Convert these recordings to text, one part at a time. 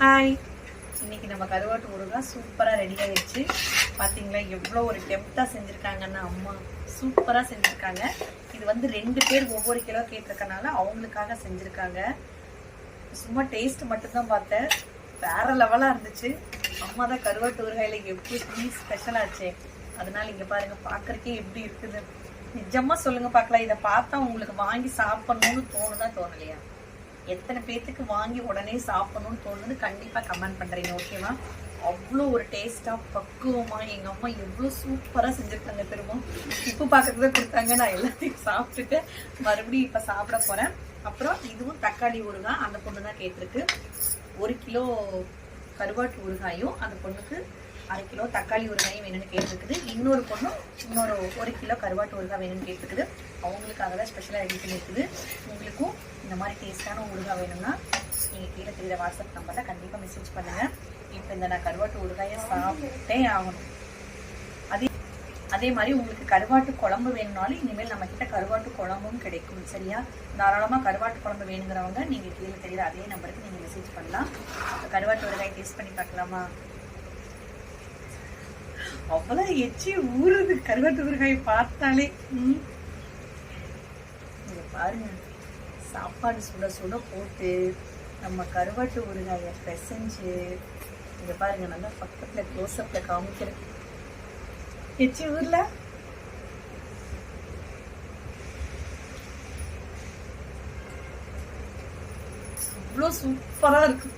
Hi இன்னைக்கு நம்ம கருவாட்டு ஊறுகாய் சூப்பராக ரெடி ஆயிடுச்சு. பார்த்தீங்களா எவ்வளோ ஒரு டெப்த்தாக செஞ்சுருக்காங்கன்னா அம்மா சூப்பராக செஞ்சுருக்காங்க. இது வந்து ரெண்டு பேர் ஒவ்வொரு கிலோ கேட்டிருக்கனால அவங்களுக்காக செஞ்சுருக்காங்க. சும்மா டேஸ்ட் மட்டும்தான் பார்த்தேன். வேற லெவலாக இருந்துச்சு. அம்மா தான் கருவாட்டு ஊறுகாயில் எப்படி ஸ்பெஷல் அதனால் இங்கே பாருங்க பார்க்கறக்கே எப்படி இருக்குது. நிஜமாக சொல்லுங்கள் பார்க்கலாம் இதை பார்த்தா உங்களுக்கு வாங்கி சாப்பிட்ணுன்னு தோணுதான் தோணலையா? எத்தனை பேர்த்துக்கு வாங்கி உடனே சாப்பிடணும்னு தோணுது கண்டிப்பாக கமெண்ட் பண்ணுறீங்க ஓகேவா அவ்வளோ ஒரு டேஸ்ட்டாக பக்குவமாக எங்கள் அம்மா எவ்வளோ சூப்பராக செஞ்சுருக்காங்க திரும்பவும் உப்பு பார்க்கறதுக்கு தான் கொடுத்தாங்க நான் எல்லாத்தையும் சாப்பிட்டுட்டு மறுபடியும் இப்போ சாப்பிட போகிறேன் அப்புறம் இதுவும் தக்காளி ஊறுகாய் அந்த பொண்ணு தான் கேட்டிருக்கு. ஒரு கிலோ கருவாட்டு ஊறுகாயும் அந்த பொண்ணுக்கு அரை கிலோ தக்காளி ஊறுகாயும் வேணும்னு கேட்டிருக்குது. இன்னொரு பொண்ணும் இன்னொரு ஒரு கிலோ கருவாட்டு ஊறுகாய் வேணும்னு கேட்டிருக்குது. அவங்களுக்காக தான் ஸ்பெஷலாக ரெடி பண்ணியிருக்குது. உங்களுக்கும் இந்த மாதிரி டேஸ்டான ஊறுகாய் வேணும்னா நீங்கள் கீழே தெரியுற வாட்ஸ்அப் நம்பரில் கண்டிப்பாக மெசேஜ் பண்ணுங்கள் இப்போ இந்த நான் கருவாட்டு ஊறுகாயை சாப்பிட்டே ஆகணும். அதே அதே மாதிரி உங்களுக்கு கருவாட்டு குழம்பு வேணும்னாலும் இனிமேல் நம்ம கிட்ட கருவாட்டு குழம்பும் கிடைக்கும் சரியா? தாராளமாக கருவாட்டு குழம்பு வேணுங்கிறவங்க நீங்கள் கீழே தெரியுற அதே நம்பருக்கு நீங்கள் மெசேஜ் பண்ணலாம். கருவாட்டு ஊறுகாய் டேஸ்ட் பண்ணி பார்க்கலாமா? அவ்வளோ எச்சி ஊறுது கருவாட்டு ஊறுகாய் பார்த்தாலே. ம். இங்க பாருங்க. சாப்பாடு சுட சுட போட்டு நம்ம கருவாட்டு ஊறுகாயை பிசைஞ்சு இங்கே பாருங்க நல்லா பக்கத்தில் க்ளோஸ்அப்பில் காமிக்கிறேன். எச்சி ஊரில்? இவ்வளோ சூப்பராக இருக்கு.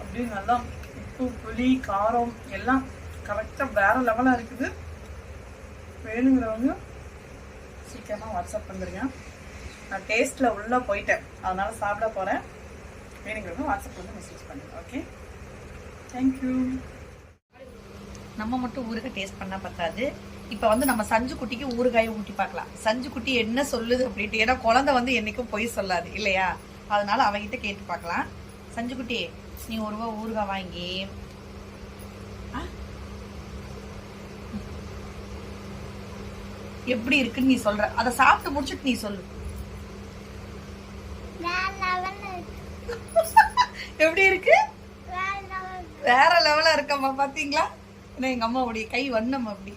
அப்படியே நல்லா உப்பு புளி காரம் எல்லாம் கரெக்டாக வேறு லெவலாக இருக்குது. வேணுங்கிறவங்க சீக்கிரமாக வாட்ஸ்அப் வந்துருங்க. நான் டேஸ்ட்டில் உள்ளே போயிட்டேன். அதனால் சாப்பிட போகிறேன் வேணுங்கிறவங்க வாட்ஸ்அப் வந்து மெசேஜ் பண்ணுங்கள் ஓகே தேங்க்யூ நம்ம மட்டும் ஊறுகாய் டேஸ்ட் பண்ணால் பத்தாது. இப்போ வந்து நம்ம சஞ்சு குட்டிக்கு ஊறுகாயை ஊட்டி பார்க்கலாம். சஞ்சு குட்டி என்ன சொல்லுது அப்படின்ட்டு ஏன்னா குழந்தை வந்து என்றைக்கும் பொய் சொல்லாது இல்லையா? அதனால அவகிட்ட கேட்டு பார்க்கலாம். சஞ்சு குட்டி நீ ஒரு ரூபா ஊறுகாய் வாங்கி? எப்படி இருக்குன்னு நீ சொல்ற. அதை சாப்பிட்டு முடிச்சுட்டு நீ சொல்லு. எப்படி இருக்கு? வேற லெவலா இருக்கம்மா பாத்தீங்களா? ஏன்னா எங்க அம்மாவுடைய கை வண்ணம் அப்படி.